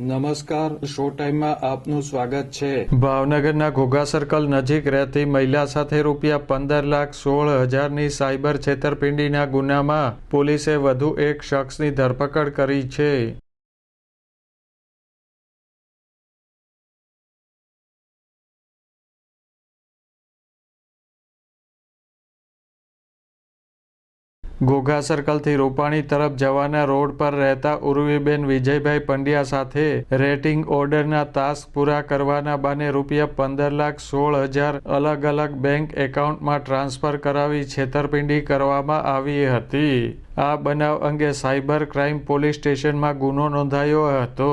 નમસ્કાર, શો ટાઈમમાં આપનું સ્વાગત છે. ભાવનગરના ઘોઘા સર્કલ નજીક રહેતી મહિલા સાથે રૂપિયા પંદર લાખ સોળ હજારની સાયબર છેતરપિંડીના ગુનામાં પોલીસે વધુ એક શખ્સની ધરપકડ કરી છે. ઘોઘા સર્કલથી રૂપાણી તરફ જવાના રોડ પર રહેતા ઉર્વીબેન વિજયભાઈ પંડ્યા સાથે રેટિંગ ઓર્ડરના તાસ્ક પૂરા કરવાના બાને રૂપિયા પંદર લાખ સોળ હજાર અલગ અલગ બેંક એકાઉન્ટમાં ટ્રાન્સફર કરાવી છેતરપિંડી કરવામાં આવી હતી. આ બનાવ અંગે સાયબર ક્રાઇમ પોલીસ સ્ટેશનમાં ગુનો નોંધાયો હતો.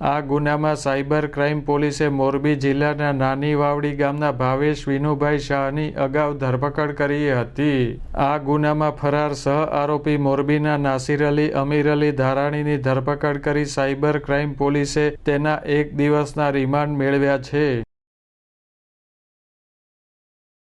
આ ગુનામાં સાયબર ક્રાઇમ પોલીસે મોરબી જિલ્લાના નાની વાવડી ગામના ભાવેશ વિનુભાઈ શાહની અગાઉ ધરપકડ કરી હતી. આ ગુનામાં ફરાર સહ આરોપી મોરબીના નાસિર અલી, અમીર અલી ધારાણીની ધરપકડ કરી સાયબર ક્રાઇમ પોલીસે તેના એક દિવસના રિમાન્ડ મેળવ્યા છે.